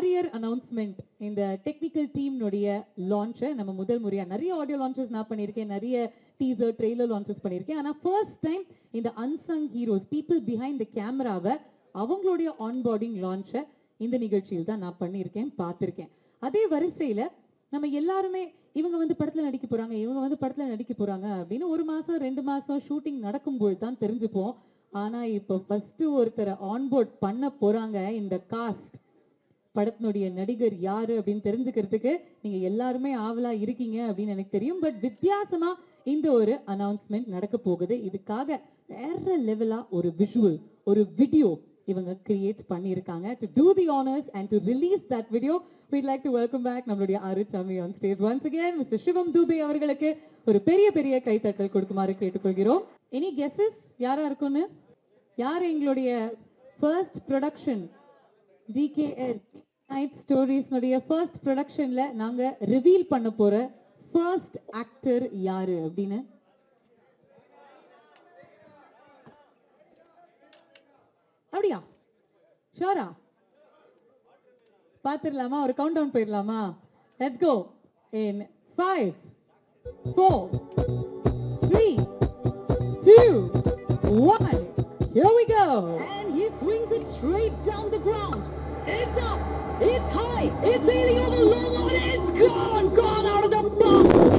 Warrior announcement இந்த technical டீம்னுடைய லான்ச்சை நம்ம முதல் முறையாக நிறைய ஆடியோ லான்ச்சஸ் நான் பண்ணியிருக்கேன் நிறைய டீசர் ட்ரெய்லர் லான்ச்சஸ் பண்ணியிருக்கேன். ஆனா ஃபர்ஸ்ட் டைம் இந்த unsung heroes people behind the கேமராவை அவங்களுடைய ஆன்போர்டிங் லான்ச்சை இந்த நிகழ்ச்சியில் தான் நான் பண்ணியிருக்கேன் பார்த்துருக்கேன். அதே வரிசையில நம்ம எல்லாருமே இவங்க வந்து படத்துல நடிக்க போறாங்க இவங்க வந்து படத்துல நடிக்க போறாங்க அப்படின்னு ஒரு மாசம் ரெண்டு மாசம் ஷூட்டிங் நடக்கும்போது தான் தெரிஞ்சுப்போம். ஆனா இப்போ ஃபஸ்ட்டு ஒருத்தரை ஆன்போர்ட் பண்ண போறாங்க இந்த காஸ்ட் படத்தினுடைய நடிகர் யாரு அப்படின்னு தெரிஞ்சுக்கிறதுக்கு நீங்க எல்லாருமே ஆவலா இருக்கீங்க அப்படின்னு எனக்கு தெரியும். பட் வித்தியாசமா இந்த ஒரு அனௌன்ஸ்மெண்ட் நடக்க போகுது. இதுக்காக வேற லெவலா ஒரு விஷுவல் ஒரு வீடியோ இவங்க கிரியேட் பண்ணியிருக்காங்க. To do the honours and to release that video we'd like to welcome back நம்மளுடைய Aruchami Sami on stage once again mister Shivam Dube அவர்களுக்கு ஒரு பெரிய பெரிய கைத்தட்டல் கொடுக்குமாறு கேட்டுக்கொள்கிறோம். எனி கெஸஸ் யாரா இருக்கும்னு? யார் எங்களுடைய ஃபர்ஸ்ட் ப்ரொடக்ஷன் டிகேஎஸ் நைட் ஸ்டோரிஸ்னுடைய ஃபர்ஸ்ட் ப்ரொடக்ஷன்ல நாங்க ரிவீல் பண்ண போற ஃபர்ஸ்ட் ஆக்டர் யாரு அப்படின்னு? அப்படியா? ஷோரா? பார்த்துடலாமா ஒரு கவுண்ட் டவுன் போயிடலாமா let's go in five four three two one Here we go. And he swings it straight down the ground. It's up, it's high, it's sailing over long on, it's gone, gone out of the box.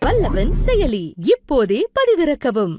Vallavan செயலி இப்போதே பதிவிறக்கவும்.